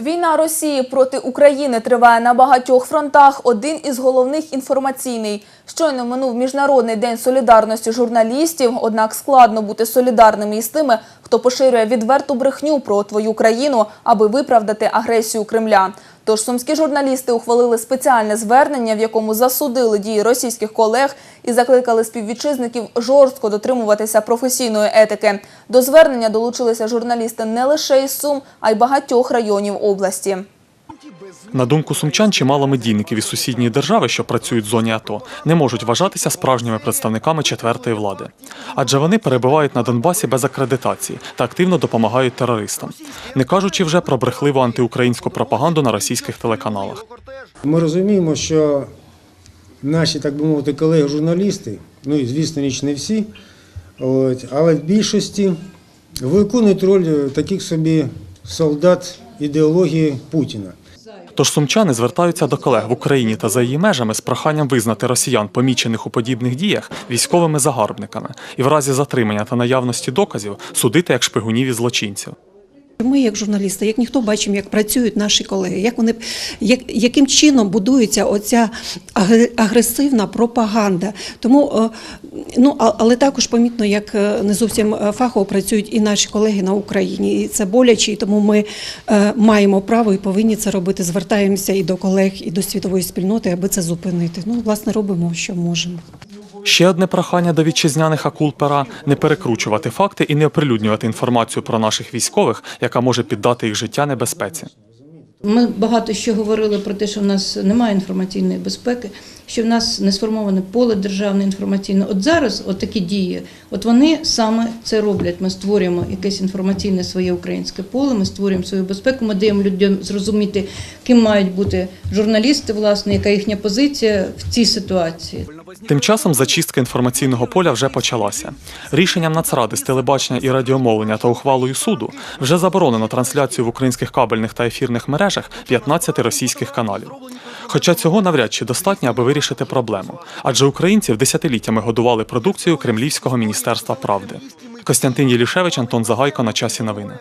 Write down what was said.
Війна Росії проти України триває на багатьох фронтах. Один із головних інформаційний. Щойно минув міжнародний день солідарності журналістів. Однак складно бути солідарними із тими, хто поширює відверту брехню про твою країну, аби виправдати агресію Кремля. Тож сумські журналісти ухвалили спеціальне звернення, в якому засудили дії російських колег і закликали співвітчизників жорстко дотримуватися професійної етики. До звернення долучилися журналісти не лише із Сум, а й багатьох районів області. На думку сумчан, чимало медійників із сусідньої держави, що працюють в зоні АТО, не можуть вважатися справжніми представниками четвертої влади, адже вони перебувають на Донбасі без акредитації та активно допомагають терористам, не кажучи вже про брехливу антиукраїнську пропаганду на російських телеканалах. Ми розуміємо, що наші, так би мовити, колеги-журналісти, ну і звісно, ніч не всі, от, але в більшості виконують роль таких собі солдат ідеології Путіна. Тож сумчани звертаються до колег в Україні та за її межами з проханням визнати росіян, помічених у подібних діях, військовими загарбниками, і в разі затримання та наявності доказів судити як шпигунів і злочинців. Ми, як журналісти, як ніхто бачимо, як працюють наші колеги, як вони як, яким чином будується оця агресивна пропаганда. Тому е, ну але також помітно, як е, не зовсім е, фахово працюють і наші колеги на Україні. І це боляче, і тому ми маємо право і повинні це робити. Звертаємося і до колег, і до світової спільноти, аби це зупинити. Ну, власне, робимо, що можемо. Ще одне прохання до вітчизняних акул пера – не перекручувати факти і не оприлюднювати інформацію про наших військових, яка може піддати їх життя небезпеці. Ми багато що говорили про те, що в нас немає інформаційної безпеки, що в нас не сформоване поле державне інформаційне. От зараз, от такі дії, от вони саме це роблять. Ми створюємо якесь інформаційне своє українське поле, ми створюємо свою безпеку, ми даємо людям зрозуміти, ким мають бути журналісти, власне, яка їхня позиція в цій ситуації. Тим часом зачистка інформаційного поля вже почалася. Рішенням Нацради з телебачення і радіомовлення та ухвалою суду вже заборонено трансляцію в українських кабельних та ефірних мережах 15 російських каналів. Хоча цього навряд чи достатньо, аби вирішити проблему, адже українців десятиліттями годували продукцією Кремлівського міністерства правди. Костянтин Єлішевич, Антон Загайко на часі новини.